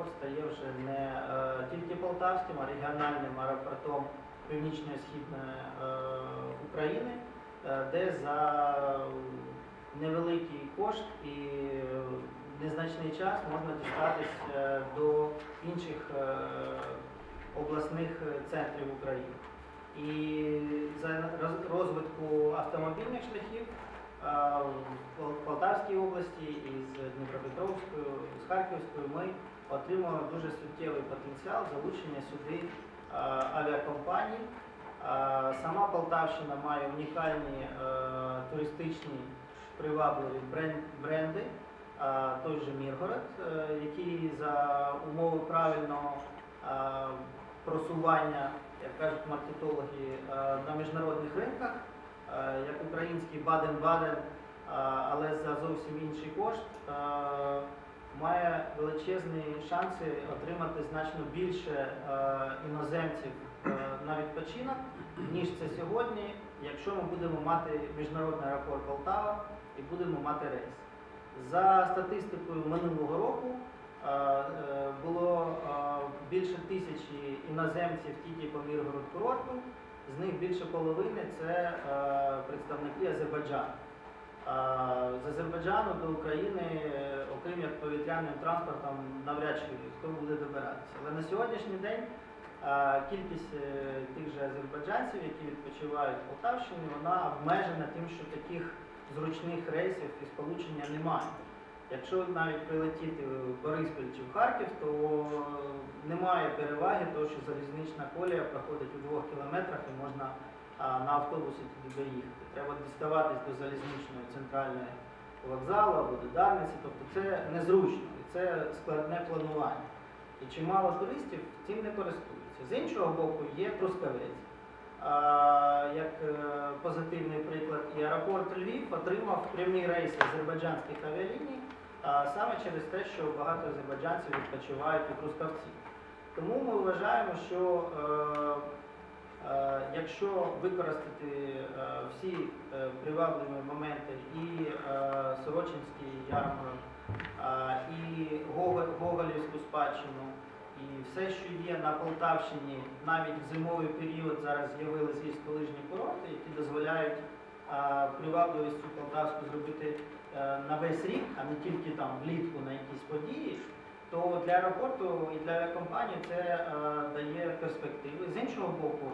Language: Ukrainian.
аеропорт стає вже не е, тільки полтавським, а регіональним аеропортом Північної Східної е, України, е, де за невеликий кошт і незначний час можна дістатись е, до інших е, обласних центрів України. І за роз- розвитку автомобільних шляхів в Полтавській області і з Дніпропетровською, з Харківською ми отримуємо дуже суттєвий потенціал залучення сюди авіакомпаній. Сама Полтавщина має унікальні е, туристичні привабливі бренди. Той же Міргород, е, який за умови правильного просування, як кажуть маркетологи, е, на міжнародних ринках, український Баден-Баден, але за зовсім інший кошт, має величезні шанси отримати значно більше іноземців на відпочинок, ніж це сьогодні, якщо ми будемо мати міжнародний аеропорт Полтава і будемо мати рейс. За статистикою минулого року е, було більше тисячі іноземців тільки по Міргород курорту, з них більше половини це е, представники Азербайджану. З Азербайджану до України, е, окрім як повітряним транспортом, навряд чи хто буде добиратися. Але на сьогоднішній день кількість е, тих же азербайджанців, які відпочивають в Полтавщині, вона обмежена тим, що таких зручних рейсів і сполучення немає. Якщо навіть прилетіти в Бориспіль чи в Харків, то немає переваги того, що залізнична колія проходить у двох кілометрах і можна на автобусі туди доїхати. Треба діставатись до залізничної центральної вокзалу або до Дарниці, тобто це незручно і це складне планування. І чимало туристів цим не користуються. З іншого боку, є Трускавець. Як е, позитивний приклад, і аеропорт Львів отримав прямі рейси азербайджанських авіаліній а, саме через те, що багато азербайджанців відпочивають у Трускавці. Тому ми вважаємо, що е, е, якщо використати е, всі е, привабливі моменти і е, Сорочинський ярмарок, е, і Гоголівську спадщину, і все, що є на Полтавщині, навіть в зимовий період зараз з'явилися гірськолижні курорти, які дозволяють е, привабливістю Полтавську зробити е, на весь рік, а не тільки там влітку на якісь події, то для роботу і для компанії це е, дає перспективи. З іншого боку,